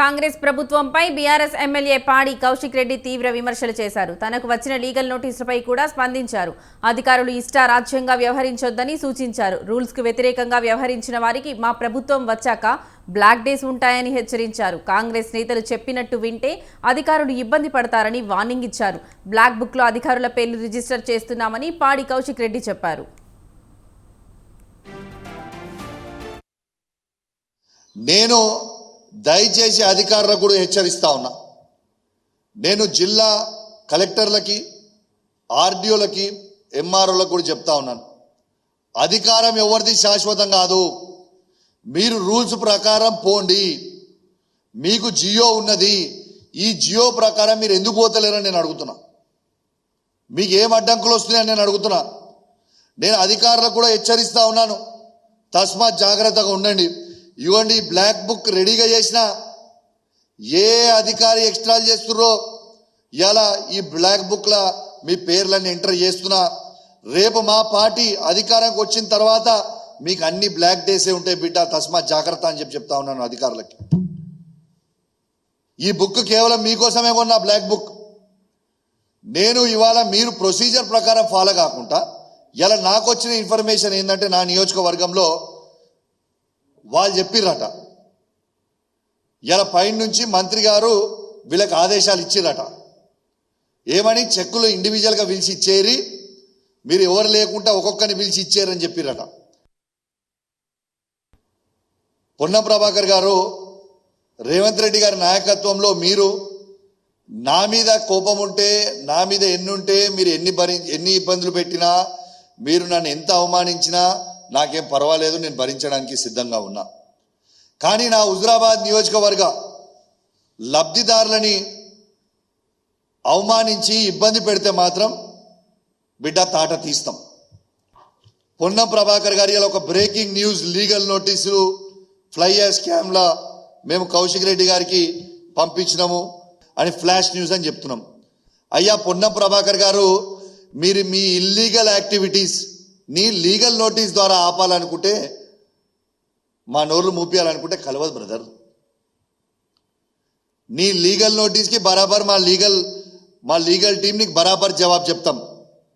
కాంగ్రెస్ ప్రభుత్వంపై BRS MLA పాడి కౌశిక్ రెడ్డి తీవ్ర విమర్శలు చేశారు. తనకు వచ్చిన లీగల్ నోటీసులపై కూడా స్పందించారు. అధికారులు ఇష్టారాజ్యంగా వ్యవహరించొద్దని సూచించారు. రూల్స్కు వ్యతిరేకంగా వ్యవహరించిన వారికి మా ప్రభుత్వం వచ్చాక బ్లాక్ డేస్ ఉంటాయని హెచ్చరించారు. కాంగ్రెస్ నేతలు చెప్పినట్టు వింటే అధికారులు ఇబ్బంది పడతారని వార్నింగ్ ఇచ్చారు. బ్లాక్ బుక్లో అధికారుల పేర్లు రిజిస్టర్ చేస్తున్నామని పాడి కౌశిక్ రెడ్డి చెప్పారు. నేను దయచేసి అధికారులకు కూడా హెచ్చరిస్తా ఉన్నా. నేను జిల్లా కలెక్టర్లకి ఆర్డీఓలకి ఎంఆర్ఓలకు కూడా చెప్తా ఉన్నాను. అధికారం ఎవరిది శాశ్వతం కాదు. మీరు రూల్స్ ప్రకారం పోండి. మీకు జియో ఉన్నది. ఈ జియో ప్రకారం మీరు ఎందుకు పోతలేరని నేను అడుగుతున్నా. మీకు ఏం అడ్డంకులు వస్తున్నాయని నేను అడుగుతున్నా. నేను అధికారులకు కూడా హెచ్చరిస్తా ఉన్నాను. తస్మాత్ జాగ్రత్తగా ఉండండి. ఇవ్వండి బ్లాక్ బుక్ రెడీగా చేసిన ఏ అధికారి ఎక్స్ట్రాలు చేస్తుర్రో ఇలా ఈ బ్లాక్ బుక్ల మీ పేర్లన్నీ ఎంటర్ చేస్తున్నా. రేపు మా పార్టీ అధికారానికి వచ్చిన తర్వాత మీకు అన్ని బ్లాక్ డేసే ఉంటాయి బిడ్డ తస్మా జాగ్రత్త అని చెప్పి చెప్తా ఉన్నాను అధికారులకి. ఈ బుక్ కేవలం మీకోసమే కొన్న బ్లాక్ బుక్ నేను ఇవాళ మీరు ప్రొసీజర్ ప్రకారం ఫాలో కాకుండా ఇలా నాకు వచ్చిన ఇన్ఫర్మేషన్ ఏంటంటే నా నియోజకవర్గంలో వాళ్ళు చెప్పిర్రట. ఇలా పైన నుంచి మంత్రి గారు వీళ్ళకి ఆదేశాలు ఇచ్చిరట ఏమని చెక్కులు ఇండివిజువల్గా పిలిచి ఇచ్చేరి మీరు ఎవరు లేకుండా ఒక్కొక్కరిని పిలిచి ఇచ్చారని చెప్పిరట పొన్నం ప్రభాకర్ గారు రేవంత్ రెడ్డి గారి నాయకత్వంలో మీరు నా మీద కోపం ఉంటే నా మీద ఎన్ని ఉంటే మీరు ఎన్ని భరి ఎన్ని ఇబ్బందులు పెట్టినా మీరు నన్ను ఎంత అవమానించినా నాకేం పర్వాలేదు నేను భరించడానికి సిద్ధంగా ఉన్నా. కానీ నా హుజరాబాద్ నియోజకవర్గ లబ్ధిదారులని అవమానించి ఇబ్బంది పెడితే మాత్రం బిడ్డ తాట తీస్తాం. పొన్నం ప్రభాకర్ గారి ఒక బ్రేకింగ్ న్యూస్ లీగల్ నోటీసులు ఫ్లైయర్ స్కామ్లా మేము కౌశిక్ రెడ్డి గారికి పంపించినాము అని ఫ్లాష్ న్యూస్ అని చెప్తున్నాం. అయ్యా పొన్నం ప్రభాకర్ గారు మీరు మీ ఇల్లీగల్ యాక్టివిటీస్ నీ లీగల్ నోటీస్ ద్వారా ఆపాలనుకుంటే మా నోరు మూపియాలనుకుంటే కలవదు బ్రదర్. నీ లీగల్ నోటీస్కి బరాబర్ మా లీగల్ మా లీగల్ టీం నీకు బరాబర్ జవాబు చెప్తాం.